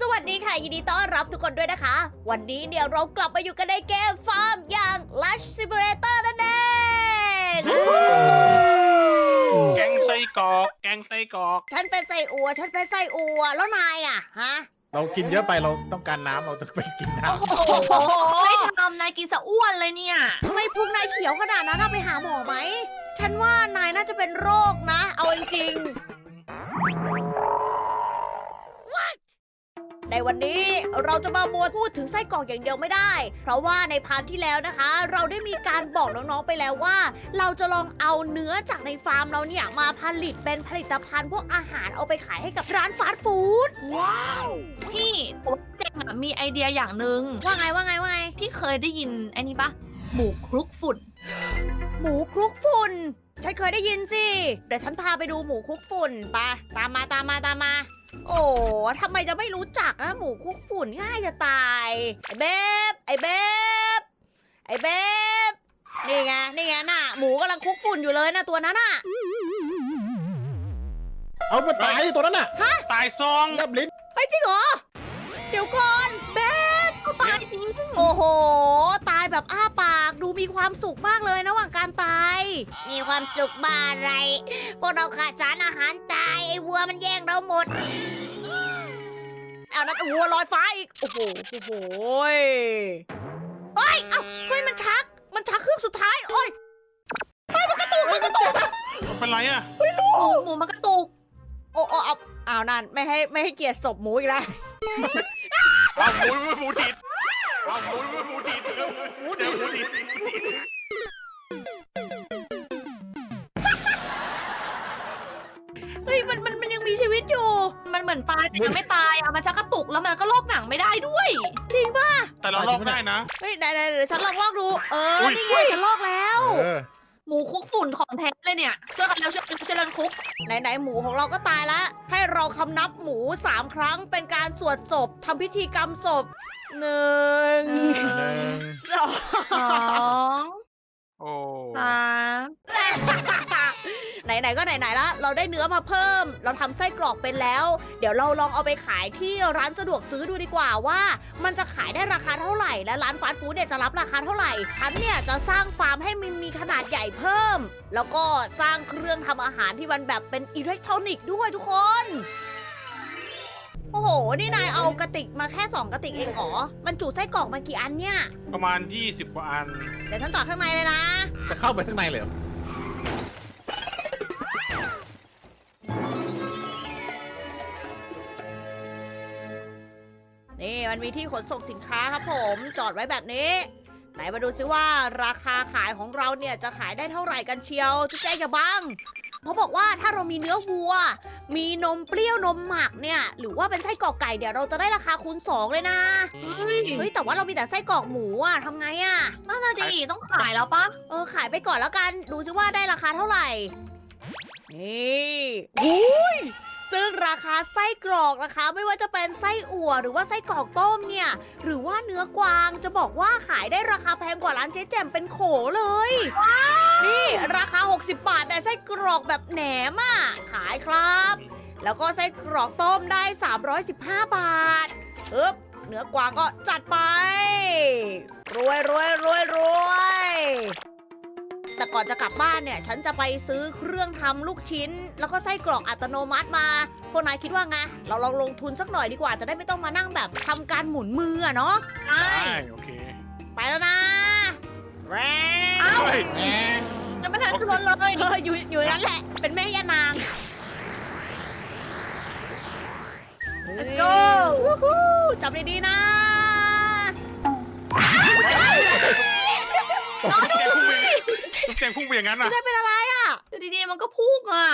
สวัสดีค่ะ ยินดีต้อนรับทุกคนด้วยนะคะ วันนี้เนี่ยเรากลับมาอยู่กันในเกมฟาร์มอย่าง Lush Simulator นั่นเองแกงไส้กรอก แกงไส้กรอก ฉันเป็นไส้อัว ฉันเป็นไส้อัว แล้วนายอะ ฮะ เรากินเยอะไปเราต้องการน้ำเราต้องไปกินน้โอ้โหไม่ทำนายกินสะอ้วนเลยเนี่ย ทำไมพุงนายเขียวขนาดนั้นเอาไปหาหมอไหม ฉันว่านายน่าจะเป็นโรคนะ เอาจริงๆในวันนี้เราจะมามัวพูดถึงไส้กรอกอย่างเดียวไม่ได้ เพราะว่าในพาร์ทที่แล้วนะคะ เราได้มีการบอกน้องๆไปแล้วว่า เราจะลองเอาเนื้อจากในฟาร์มเราเนี่ยมาผลิตเป็นผลิตภัณฑ์พวกอาหารเอาไปขายให้กับร้านฟาสต์ฟู้ด ว้าว พี่ผมเจ๋งอะมีไอเดียอย่างหนึ่งว่าไงว่าไงว่าไง พี่เคยได้ยินไอ้นี่ปะหมูคลุกฝุ่น หมูคลุกฝุ่น ฉันเคยได้ยินสิ เดี๋ยวฉันพาไปดูหมูคลุกฝุ่นไปะตามมาตามมาตามมา โอ้ทำไมจะไม่รู้จักนะหมูคลุกฝุ่นง่ายจะตาย ไอ้เบบไอ้เบบไอ้เบบนี่ไงนี่ไงน่ะ หมูกำลังคลุกฝุ่นอยู่เลยนะตัวนั้นน่ะำเอามาตายตัวนั้นน่ะตายซองแลบลิ้นเฮ้ยจริงเหรอ เดี๋ยวก่อนเบบก็ตายจริง โอ้โห ความสุขมากเลยนะระหว่างการตาย มีความสุขบ้าอะไร พวกเราขาดสารอาหารตาย ไอ้วัวมันแย่งเราหมด เอานั้นวัวลอยฟ้าอีก โอ้โห โอ้โหยเอ้ย เอ้าเฮ้ยมันชัก มันชักเครื่องสุดท้าย โอ้ยเฮ้ยมันกระตุกมันกระตุก เป็นไรอะ หมูหมูมันกระตุก โอ้โอ้เอาเอานั่นไม่ให้ไม่ให้เกียรติศพหมูอีกแล้วเอาหมูหมูติด เอาหมูหมูติดเจอหมูติดเฮ้ยมันมันมันยังมีชีวิตอยู่ มันเหมือนตายแต่ยังไม่ตายอะมันจะกระตุกแล้วมันก็ลอกหนังไม่ได้ด้วย จริงป่ะแต่เราลอกได้นะ เฮ้ยไหนไหนเดี๋ยวฉันลองลอกดู เอออุ๊ยนี่ไงฉันลอกแล้ว เออ หมูคลุกฝุ่นของแท้เลยเนี่ย ช่วยกันเร็วช่วยกันช่วยกันคลุก ไหนไหนหมูของเราก็ตายแล้วให้เราคำนับหมูสามครั้งเป็นการสวดศพทำพิธีกรรมศพหนึ่งหนึ่งหนึ่งสองสองโอ้ สาม ไหนไหนก็ไหนไหนละเราได้เนื้อมาเพิ่ม เราทำไส้กรอกเป็นแล้ว เดี๋ยวเราลองเอาไปขายที่ร้านสะดวกซื้อดูดีกว่าว่า มันจะขายได้ราคาเท่าไหร่ และร้านฟาสต์ฟู้ดเนี่ยจะรับราคาเท่าไหร่ ฉันเนี่ยจะสร้างฟาร์มให้มันมีขนาดใหญ่เพิ่ม แล้วก็สร้างเครื่องทำอาหารที่มันแบบเป็นอิเล็กทรอนิกส์ด้วยทุกคน โอ้โห นี่นายเอากระติกมาแค่ 2 กระติกเองเหรอ มันจุไส้กรอกมากี่อันเนี่ย ประมาณ 20 กว่าอัน เดี๋ยวฉันจอดข้างในเลยนะ จะเข้าไปข้างในเลยเหรอ มันมีที่ขนส่งสินค้าครับผม จอดไว้แบบนี้ ไหนมาดูซิว่าราคาขายของเราเนี่ยจะขายได้เท่าไหร่กันเชียวจุ๊กแจงอย่าบังเขาบอกว่าถ้าเรามีเนื้อวัว มีนมเปรี้ยวนมหมักเนี่ย หรือว่าเป็นไส้กรอกไก่เดี๋ยวเราจะได้ราคาคูณสองเลยนะเฮ้ยเฮ้ยแต่ว่าเรามีแต่ไส้กรอกหมูอะทำไงอะน่าจะดีต้องขายแล้วปะเออขายไปก่อนแล้วกัน ดูซิว่าได้ราคาเท่าไหร่นี่อุ้ย ซึ่งราคาไส้กรอกนะคะ ไม่ว่าจะเป็นไส้อั่วหรือว่าไส้กรอกต้มเนี่ย หรือว่าเนื้อกวางจะบอกว่าขายได้ราคาแพงกว่าร้านเจ๊แจ่มเป็นโขเลย นี่ราคา 60 บาทแต่ไส้กรอกแบบแหนมอะขายครับ แล้วก็ไส้กรอกต้มได้ 315 บาทเอ๊บเนื้อกวางก็จัดไป รวยรวยรวยรวย แต่ก่อนจะกลับบ้านเนี่ย ฉันจะไปซื้อเครื่องทำลูกชิ้น แล้วก็ไส้กรอกอัตโนมัติมา พวกนายคิดว่าไง เราลองลงทุนสักหน่อยดีกว่า จะได้ไม่ต้องมานั่งแบบทำการหมุนมืออะเนาะ ใช่ได้โอเคไปแล้วนะแรเอ้าเฮ้ยแหมยังไม่ทันขึ้นรถเลยเอออยู่อยู่นั่นแหละ เป็นแม่ย่านาง let's go วู้ฮู้จับดีๆนะแกพุ่ง ไปแกพุ่งไปอย่างนั้นอะ ได้เป็นอะไรอะอยู่ดีๆมันก็พุ่งอะ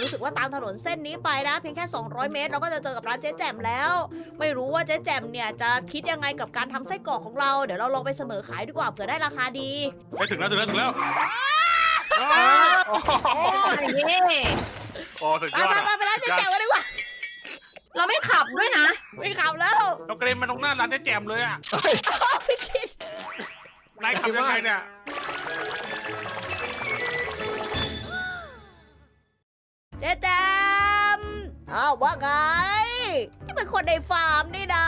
รู้สึกว่าตามถนนเส้นนี้ไปนะ เพียงแค่ 200 เมตร เราก็จะเจอกับร้านเจ๊แจ่มแล้ว ไม่รู้ว่าเจ๊แจ่มเนี่ยจะคิดยังไงกับการทำไส้กรอกของเรา เดี๋ยวเราลองไปเสนอขายดีกว่าเผื่อได้ราคาดี ไปถึงแล้วถึงแล้วถึงแล้วเออโอ้โหเย่โอ้ถึงไปยอดไปอะ ไปไปร้านเจ๊แจ่มกันดีกว่า เราไม่ขับด้วยนะ ไม่ขับแล้วเรากระเด็นมาตรงหน้าร้านเจ๊แจมเลยอะเฮ้ยพี่กิดนายขับยังไงเนี่ย เจ๊แจมอ้าวว่าไง นี่เป็นคนในฟาร์มนี่นา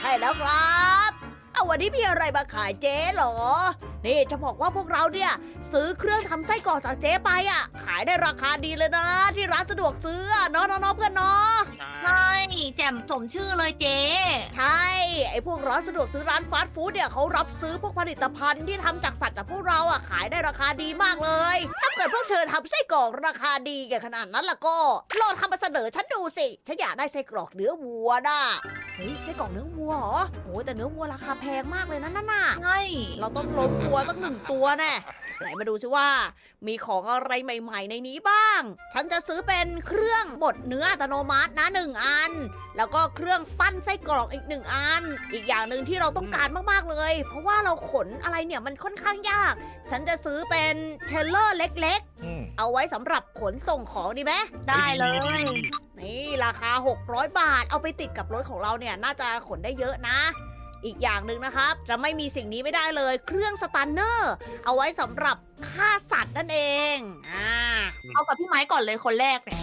ใช่แล้วครับ เอาวันนี้มีอะไรมาขายเจ๊เหรอ นี่จะบอกว่าพวกเราเนี่ย ซื้อเครื่องทำไส้กรอกจากเจ๊ไปอะ ขายได้ราคาดีเลยนะ ที่ร้านสะดวกซื้ออะเนาะเนาะเนาะเพื่อนเนาะ ใช่แจ่มสมชื่อเลยเจ๊ใช่ ไอ้พวกร้านสะดวกซื้อร้านฟาสต์ฟู้ดเนี่ยเขารับซื้อพวกผลิตภัณฑ์ที่ทำจากสัตว์จากพวกเราอะขายได้ราคาดีมากเลย ถ้าเกิดพวกเธอทำไส้กรอกราคาดีแก่ขนาดนั้นล่ะก็ลองทำมาเสนอฉันดูสิ ฉันอยากได้ไส้กรอกเนื้อวัวน่ะ เฮ้ยไส้กรอกเนื้อวัวเหรอโหแต่เนื้อวัวราคาแพงมากเลยนะนั่นน่ะ ใช่เราต้องล้มวัวสักหนึ่งตัวแน่ไหนมาดูซิว่า มีของอะไรใหม่ ๆ ในนี้บ้าง ฉันจะซื้อเป็นเครื่องบดเนื้ออัตโนมัตินะหนึ่งอัน แล้วก็เครื่องปั้นไส้กรอกอีกหนึ่งอัน อีกอย่างหนึ่งที่เราต้องการมากๆเลย เพราะว่าเราขนอะไรเนี่ยมันค่อนข้างยาก ฉันจะซื้อเป็นเทรลเลอร์เล็กอืมๆเอาไว้สำหรับขนส่งของดีไหมได้เลยนี่ราคา 600 บาท เอาไปติดกับรถของเราเนี่ยน่าจะขนได้เยอะนะ อีกอย่างหนึ่งนะครับ จะไม่มีสิ่งนี้ไม่ได้เลย เครื่องสแตันเนอร์ เอาไว้สำหรับฆ่าสัตว์นั่นเองอ่าเอากับพี่ไม้ก่อนเลยคนแรกเนี่ย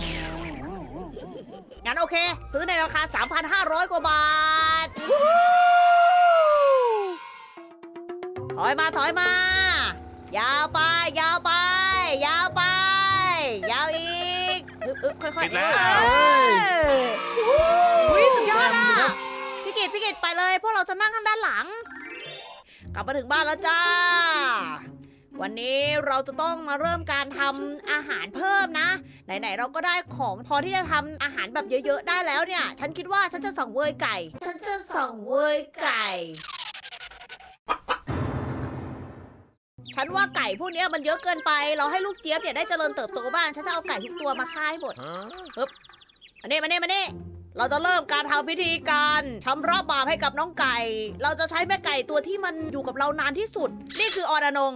งั้นโอเค ซื้อในราคา 3,500 กว่าบาทวู้ถอยมาถอยมา ยาวไป ยาวไป ยาวไป ยาวอีก อึ๊บอึ๊บค่อยๆติดแล้ว เอ้ยอุ้ยสุดยอดแจ่มดีครัอะบพี่กิตพี่กิตไปเลย พวกเราจะนั่งข้างด้านหลัง กลับมาถึงบ้านแล้วจ้า วันนี้เราจะต้องมาเริ่มการทำอาหารเพิ่มนะ ไหนๆเราก็ได้ของพอที่จะทำอาหารแบบเยอะๆได้แล้วเนี่ย ฉันคิดว่าฉันจะสั่งเวยไก่ ฉันจะสั่งเวยไก่ ฉันว่าไก่พวกเนี้ยมันเยอะเกินไป เราให้ลูกเจี๊ยบเนี่ยได้เจริญเติบโตบ้าง ฉันจะเอาไก่ทุกตัวมาฆ่าให้หมดมาเน่มาเน่มาเน่เราจะเริ่มการทำพิธีการชำระบาปให้กับน้องไก่ เราจะใช้แม่ไก่ตัวที่มันอยู่กับเรานานที่สุด นี่คืออรนง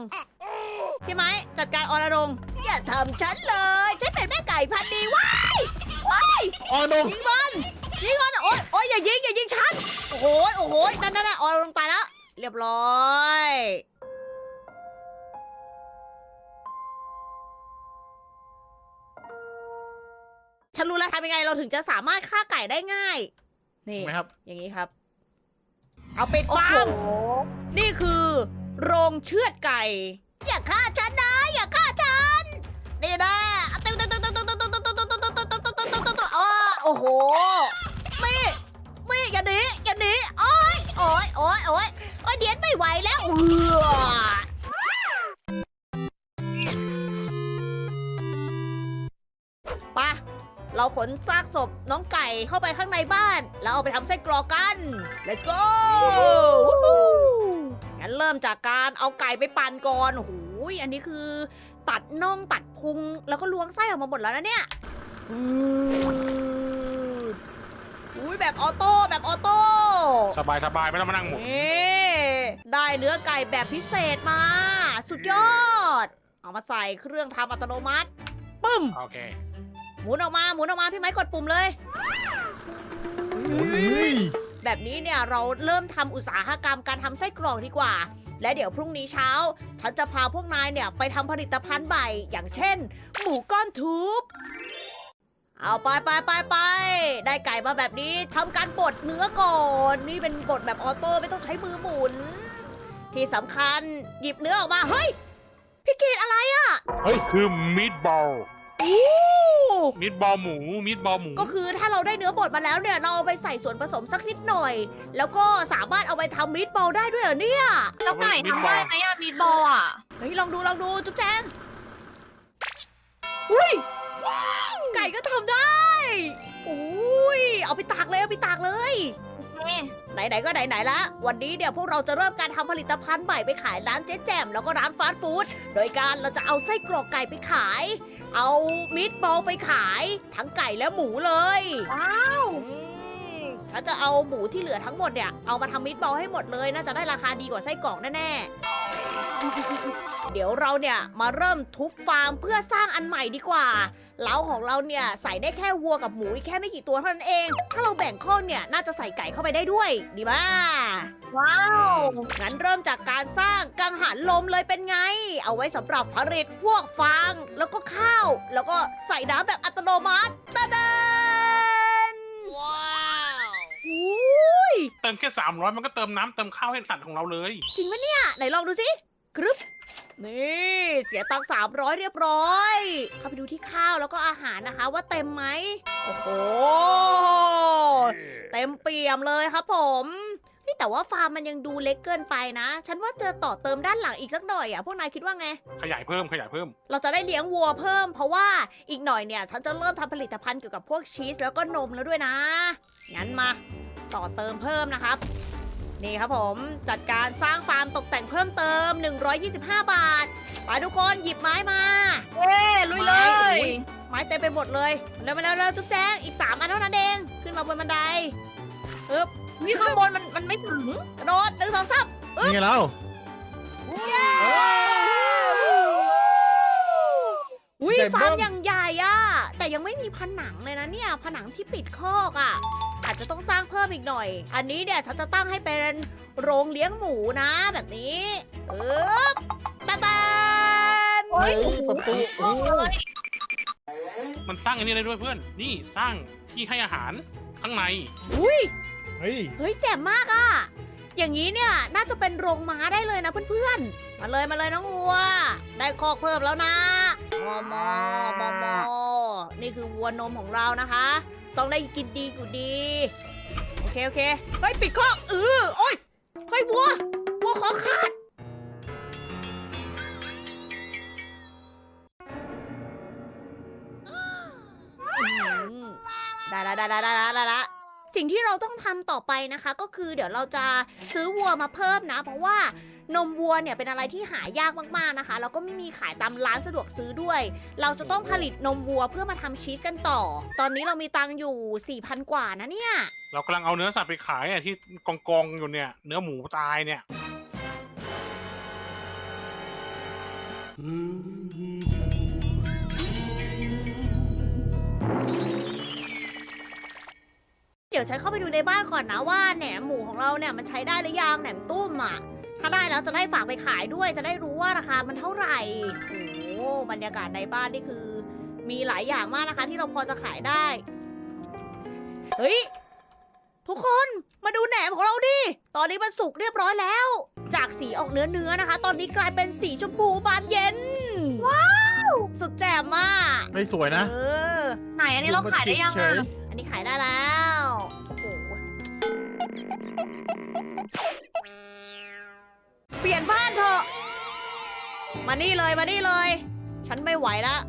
พี่ไม้จัดการอรนงอย่าทำฉันเลย ฉันเป็นแม่ไก่พันธุ์ดีว้ายว้ายอ๋อนงยิงมันยิงมันโอ๊ยโอ๊ยอย่ายิงอย่ายิงฉัน โอ้โหโอ้โหนั่นนั่นนั่นอรนงตายแล้วเรียบร้อย ฉันรู้แล้วทำยังไงเราถึงจะสามารถฆ่าไก่ได้ง่าย นี่ ไหมครับ อย่างนี้ครับ เอาปิดโอ้ฟาโหร์ม นี่คือ โรงเชือดไก่ อย่าฆ่าฉันนะ อย่าฆ่าฉัน นี่นะตึ๊งตึ๊งตึ๊งตึ๊งตึ๊งตึ๊งตึ๊งตึ๊งตึ๊งตึ๊งตึ๊งตึ๊งตึ๊งตึ๊งตึ๊งตึ๊งตึ๊งอ้อโอ้โหมี่มี่อย่าหนีอย่าหนีโอ้ยโอ้ยโอ้ยโอ้ยโอ้ยเดียนไม่ไหวแล้วเออ เราขนซากศพน้องไก่เข้าไปข้างในบ้าน แล้วเอาไปทำไส้กรอกกัน let's go งั้นเริ่มจากการเอาไก่ไปปั่นก่อนโอ้โหอันนี้คือ ตัดน่องตัดพุง แล้วก็ล้วงไส้ออกมาหมดแล้วนะเนี่ยอืดอุ้ยแบบออโต้แบบออโต้สบายสบายไม่ต้องมานั่งหมุนนี่ได้เนื้อไก่แบบพิเศษมา สุดยอด เอามาใส่เครื่องทำอัตโนมัติปึ้มโอเค หมุนออกมาหมุนออกมาพี่ไม้กดปุ่มเลยเฮ้ยแบบนี้เนี่ยเราเริ่มทำอุตสาหกรรมการทำไส้กรอกดีกว่า และเดี๋ยวพรุ่งนี้เช้า ฉันจะพาพวกนายเนี่ยไปทำผลิตภัณฑ์ใหม่อย่างเช่น หมูก้อนทุบ เอาไปไปไปไปได้ไก่มาแบบนี้ทำการบดเนื้อก่อน นี่เป็นบดแบบออโต้ไม่ต้องใช้มือหมุน ที่สำคัญหยิบเนื้อออกมาเฮ้ยพี่กีดอะไรอะเฮ้ย คือมีดบอล อู้มีดบอลหมูมีดบอลหมู ก็คือถ้าเราได้เนื้อบดมาแล้วเนี่ยเราเอาไปใส่ส่วนผสมสักนิดหน่อย แล้วก็สามารถเอาไปทำมิตบอลได้ด้วยเหรอเนี่ยแล้วไก่ทำได้ไหมอะมีดบอลอะเฮ้ยลองดูลองดูจุ๊บแจงอุ้ยไก่ก็ทำได้อุ้ยเอาไปตากเลยเอาไปตากเลยเอ๊ะ ไหนๆก็ไหนๆละวันนี้เดี๋ยวพวกเราจะเริ่มการทำผลิตภัณฑ์ใหม่ไปขายร้านเจ๊แจ่มแล้วก็ร้านฟาสต์ฟู้ดโดยการเราจะเอาไส้กรอกไก่ไปขาย เอามิตบอลไปขาย ทั้งไก่และหมูเลยว้าวอืมฉันจะเอาหมูที่เหลือทั้งหมดเนี่ยเอามาทำมิตบอลให้หมดเลยน่าจะได้ราคาดีกว่าไส้กรอกแน่ๆ เดี๋ยวเราเนี่ยมาเริ่มทุบฟาร์มเพื่อสร้างอันใหม่ดีกว่า เล้าของเราเนี่ยใส่ได้แค่วัวกับหมูอีกแค่ไม่กี่ตัวเท่านั้นเอง ถ้าเราแบ่งข้อเนี่ยน่าจะใส่ไก่เข้าไปได้ด้วย ดีมากว้าว งั้นเริ่มจากการสร้างกังหันลมเลยเป็นไง เอาไว้สำหรับผลิตพวกฟางแล้วก็ข้าว แล้วก็ใส่น้ำแบบอัตโนมัติตะเดนว้าวอุ้ยเติมแค่สามร้อยมันก็เติมน้ำเติมข้าวให้สัตว์ของเราเลย จริงปะเนี่ย ไหนลองดูสิกรึบ นี่เสียตังค์สามร้อยเรียบร้อย เข้าไปดูที่ข้าวแล้วก็อาหารนะคะว่าเต็มไหม โอ้โห เต็มเปี่ยมเลยครับผม นี่แต่ว่าฟาร์มมันยังดูเล็กเกินไปนะ ฉันว่าจะต่อเติมด้านหลังอีกสักหน่อยอะ พวกนายคิดว่าไง ขยายเพิ่มขยายเพิ่ม เราจะได้เลี้ยงวัวเพิ่ม เพราะว่าอีกหน่อยเนี่ย ฉันจะเริ่มทำผลิตภัณฑ์เกี่ยวกับพวกชีสแล้วก็นมแล้วด้วยนะ งั้นมา ต่อเติมเพิ่มนะครับ นี่ครับผมจัดการสร้างฟาร์มตกแต่งเพิ่มเติม 125 บาทไปทุกคนหยิบไม้มาเอ้ลุยเลไม้ยโอ้ยไม้เต็มไปหมดเลยเร็วมาเร็วเร็วจุ๊บแจ้งอีก 3 อันเท่านั้นเอง ขึ้นมาบนบันไดอึ๊บมีข้างบนมันมันไม่ถึง กระโดดหนึ่งสองสามนี่ไงเราอุ้ยใหญ่ฟาเบิ้ร์มมอย่างใหญ่อะแต่ยังไม่มีผนังเลยนะเนี่ยผนังที่ปิดคอกอะอา จจะต้องสร้างเพิ่มอีกหน่อย อันนี้เนี่ยฉันจะตั้งให้เป็นโรงเลี้ยงหมูนะ แบบนี้อึ๊บตาตานโอ้ยประตูโอ้ยมันสร้างอันนี้ได้ด้วยเพื่อน นี่สร้างที่ให้อาหารข้างใน อุ้ยเฮ้ย เฮ้ยแจ่มมากอะอย่างนี้เนี่ยน่าจะเป็นโรงม้าได้เลยนะเพื่อนๆ มาเลยมาเลยน้องวัว ได้คอกเพิ่มแล้วนะมอมอมอมอนี่คือวัวนมของเรานะคะ ต้องได้กินดีกูดี โอเคโอเค เฮ้ยปิดคอเออโอ้ย เฮ้ยวัววัวขอขาด ได้ละได้ละได้ละได้ละสิ่งที่เราต้องทำต่อไปนะคะ ก็คือเดี๋ยวเราจะซื้อวัวมาเพิ่มนะ เพราะว่า นมวัวเนี่ยเป็นอะไรที่หายากมากๆนะคะ แล้วก็ไม่มีขายตามร้านสะดวกซื้อด้วย เราจะต้องผลิตนมวัวเพื่อมาทำชีสกันต่อ ตอนนี้เรามีตังค์อยู่ 4,000 กว่านะเนี่ย เรากำลังเอาเนื้อสัตว์ไปขายเนี่ยที่กองกองๆอยู่เนี่ย เนื้อหมูตายเนี่ย เดี๋ยวฉันเข้าไปดูในบ้านก่อนนะว่าแหนมหมูของเราเนี่ยมันใช้ได้หรือยังแหนมตุ้มอะ ถ้าได้แล้วจะได้ฝากไปขายด้วย จะได้รู้ว่าราคามันเท่าไหร่ โอ้โหบรรยากาศในบ้านนี่คือ มีหลายอย่างมากนะคะ ที่เราพอจะขายได้ เฮ้ย ทุกคนมาดูแหนมของเราดิ ตอนนี้มันสุกเรียบร้อยแล้ว จากสีออกเนื้อเนื้อๆนะคะ ตอนนี้กลายเป็นสีชมพูบานเย็น ว้าว สุดแจ่มมากไม่สวยนะ เออ ไหนอันนี้เราขายได้ยังเฉอะยอันนี้ขายได้แล้ว ปลี่ยนบ้านเถอะ มานี่เลยมานี่เลย ฉันไม่ไหวแล้ว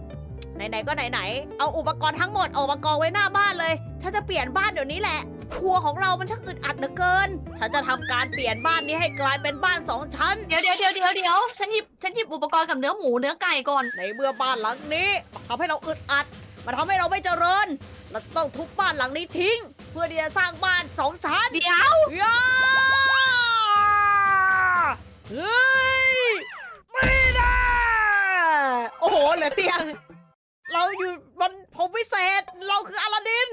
ไหนๆก็ไหนๆ เอาอุปกรณ์ทั้งหมดออกมากองไว้หน้าบ้านเลย ฉันจะเปลี่ยนบ้านเดี๋ยวนี้แหละ ครัวของเรามันช่างอึดอัดเหลือเกิน ฉันจะทำการเปลี่ยนบ้านนี้ให้กลายเป็นบ้านสองชั้น เดี๋ยวเดี๋ยวเดี๋ยวเดี๋ยวเดี๋ยวฉันหยิบฉันหยิบอุปกรณ์กับเนื้อหมูเนื้อไก่ก่อน ในเมื่อบ้านหลังนี้ทำให้เราอึดอัด มันทำให้เราไม่เจริญ เราต้องทุบบ้านหลังนี้ทิ้ง เพื่อที่จะสร้างบ้านสองชั้น เดี๋ยวย่า เฮ้ย ไม่ได้ โอ้โห เหลือเตียง เราอยู่บนผมวิเศษ เราคืออลาดิน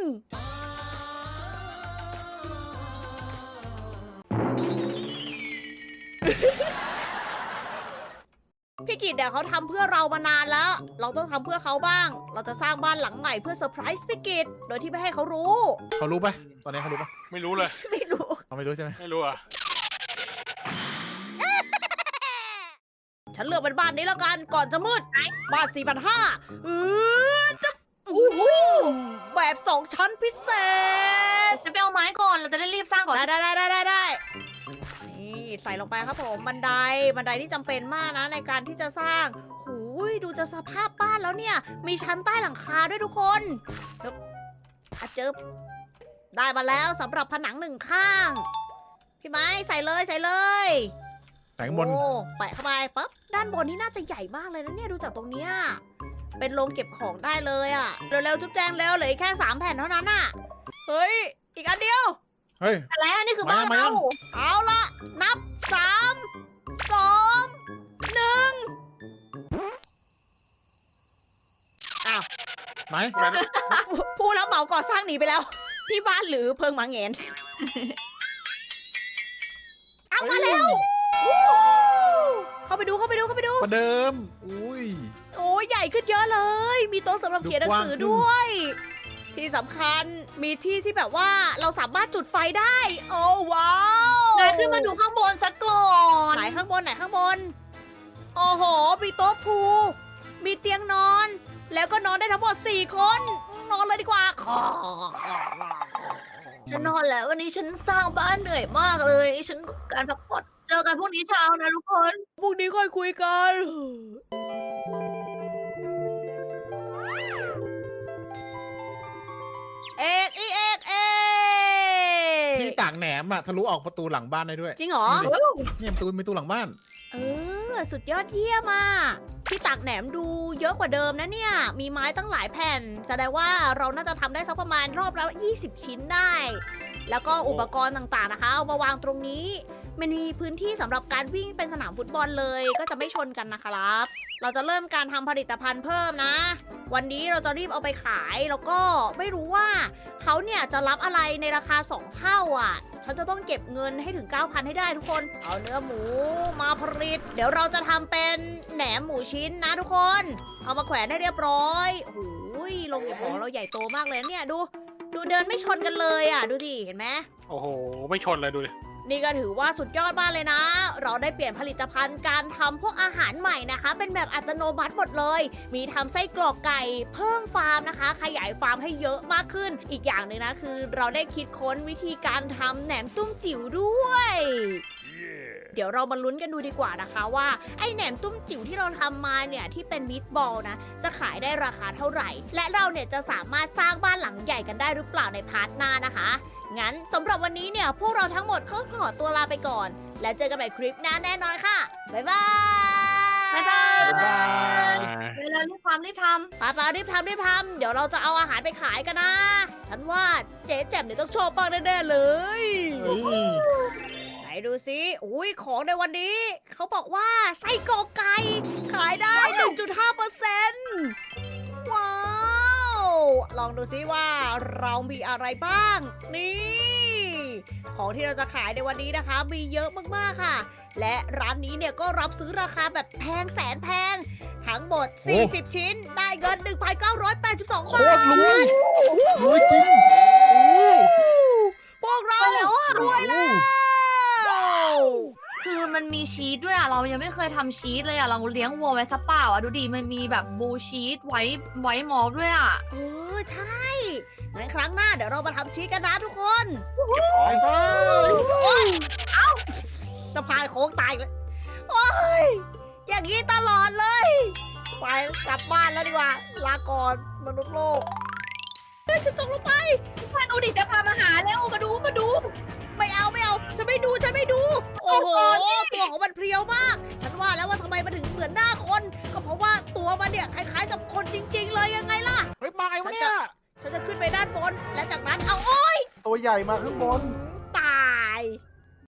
พี่กิตเนี่ยเขาทำเพื่อเรามานานแล้ว เราต้องทำเพื่อเขาบ้าง เราจะสร้างบ้านหลังใหม่เพื่อเซอร์ไพรส์พี่กิตโดยที่ไม่ให้เขารู้ เขารู้ปะตอนนี้เขารู้ปะไม่รู้เลย ไม่รู้ เขาไม่รู้ใช่ไหมไม่รู้อะ ฉันเลือกเป็นบ้านนี้แล้วกันก่อนจะมืดบ้านสี่พันห้าเออจะโอ้โหแบบสองชั้นพิเศษจะไปเอาไม้ก่อนเราจะได้รีบสร้างก่อนได้ได้ได้ได้ได้นี่ใส่ลงไปครับผมบันไดบันไดที่จำเป็นมากนะในการที่จะสร้างหูยดูจะสภาพบ้านแล้วเนี่ย มีชั้นใต้หลังคาด้วยทุกคนจึ๊บอะจึ๊บได้มาแล้วสำหรับผนังหนึ่งข้าง พี่ไม้ใส่เลยใส่เลยแต่ข้า งบน โอ้แปะเข้าไปปั๊บด้านบนนี่น่าจะใหญ่มากเลยนะเนี่ยดูจากตรงเนี้ยเป็นโรงเก็บของได้เลยอะเร็วๆจุ๊บแจงเร็วเหลืออีกแค่สามแผ่นเท่านั้นอะเฮ้ย อีกอันเดียว เฮ้ยแต่แล้วนี่คือบ้านมายัเราง เอาละนับสามสองหนึ่งอ้าวไหนผู้รับเหมาก่อสร้างหนีไปแล้ว ที่บ้านหรือเพิงหมาเหงนเอามาแล้ว เข้าไปดูเข้าไปดูเข้าไปดู ประเดิม อุ้ย โอ้ยใหญ่ขึ้นเยอะเลย มีโต๊ะสำหรับเขียนหนังสือดูกว้างขึ้นด้วย ที่สำคัญมีที่ที่แบบว่าเราสามารถจุดไฟได้ โอ้ว้าวนายขึ้นมาดูข้างบนสักก่อนไหนข้างบนไหนข้างบน โอ้โห มีโต๊ะพู มีเตียงนอน แล้วก็นอนได้ทั้งหมดสี่คน นอนเลยดีกว่าฉันนอนแล้ววันนี้ฉันสร้างบ้านเหนื่อยมากเลย ฉันต้องการพักผ่อนเจอกันพรุ่งนี้เช้านะทุกคน พรุ่งนี้ค่อยคุยกัน เอกอีเอกเอกที่ตากแหนมอะทะลุออกประตูหลังบ้านได้ด้วยจริงเหรอนี่ดิเนี่ยประตูมีประตูหลังบ้าน เออ สุดยอดเยี่ยมอะที่ตักแหนมดูเยอะกว่าเดิมนะเนี่ย มีไม้ตั้งหลายแผ่น แสดงว่าเราน่าจะทำได้สักประมาณรอบละ20 ชิ้นได้ แล้วก็อุปกรณ์ต่างๆนะคะเอามาวางตรงนี้ มันมีพื้นที่สำหรับการวิ่งเป็นสนามฟุตบอลเลย ก็จะไม่ชนกันนะครับ เราจะเริ่มการทำผลิตภัณฑ์เพิ่มนะ วันนี้เราจะรีบเอาไปขายแล้วก็ไม่รู้ว่าเขาเนี่ยจะรับอะไรในราคา 2 เท่าอะ ฉันจะต้องเก็บเงินให้ถึง 9,000 ให้ได้ทุกคน เอาเนื้อหมูมาผลิต เดี๋ยวเราจะทำเป็นแหนมหมูชิ้นนะทุกคน เอามาแขวนให้เรียบร้อยโอ้โหลงเก็บของเราใหญ่โตมากเลยนะเนี่ยดู ดูเดินไม่ชนกันเลยอะ ดูดิเห็นไหมโอ้โห ไม่ชนเลยดูดิ นี่ก็ถือว่าสุดยอดมากเลยนะ เราได้เปลี่ยนผลิตภัณฑ์การทำพวกอาหารใหม่นะคะ เป็นแบบอัตโนมัติหมดเลย มีทำไส้กรอกไก่เพิ่มฟาร์มนะคะ ขยายฟาร์มให้เยอะมากขึ้น อีกอย่างหนึ่งนะคือ เราได้คิดค้นวิธีการทำแหนมตุ้มจิ๋วด้วย เดี๋ยวเรามาลุ้นกันดูดีกว่านะคะว่า ไอ้แหนมตุ้มจิ๋วที่เราทำมาเนี่ยที่เป็นมิตบอลนะ จะขายได้ราคาเท่าไหร่ และเราเนี่ยจะสามารถสร้างบ้านหลังใหญ่กันได้หรือเปล่าในพาร์ทหน้านะคะ งั้นสำหรับวันนี้เนี่ยพวกเราทั้งหมดก็ขอตัวลาไปก่อน แล้วเจอกันใหม่คลิปหน้าแน่นอนค่ะ บ๊ายบาย บ๊ายบายบ๊ายบายเร็วๆรีบทำรีบทำป้าป้ารีบทำรีบทำเดี๋ยวเราจะเอาอาหารไปขายกันนะ ฉันว่าเจ๊แจ่มเนี่ยต้องชอบมากแน่ๆเลยเฮ้ยไหนดูสิอุ้ยของในวันนี้ เขาบอกว่าไส้กรอกไก่ขายได้ 1.5เปอร์เซ็นต์ว้าว ลองดูซิว่าเรามีอะไรบ้าง นี่ ของที่เราจะขายในวันนี้นะคะ มีเยอะมากๆค่ะ และร้านนี้เนี่ยก็รับซื้อราคาแบบแพงแสนแพง ทั้งหมดโอ้40 ชิ้น ได้เงิน 1,982โคบาตทรรวยรวยจริง พวกเราไปแล้วอะรวยแล้ว คือมันมีชีสด้วยอะเรายังไม่เคยทำชีสเลยอะเราเลี้ยงวัวไว้ซะเปล่าอะดูดิมันมีแบบบลูชีสไว้ไว้มอลด้วยอะเออใช่งั้นครั้งหน้าเดี๋ยวเรามาทำชีสกันนะทุกคนเก็บของไฟฟ้าสะพานโค้งตายเลยโอ้ยอย่างนี้ตลอดเลย ไปกลับบ้านแล้วดีกว่า ลาก่อนมนุษย์โลกเฮ้ยฉันตกลงไปมาดูดิจะพามาหาแล้วมาดูมาดู ฉันไม่ดูฉันไม่ดู โอ้โหตัวของมันเพรียวมาก ฉันว่าแล้วว่าทำไมมันถึงเหมือนหน้าคน ก็เพราะว่าตัวมันเนี่ยคล้ายๆกับคนจริง ๆ เลยยังไงล่ะ เฮ้ยมาไงวะเนี่ย ฉันจะขึ้นไปด้านบน และจากนั้นเอาโอ้ยตัวใหญ่มาข้างบนต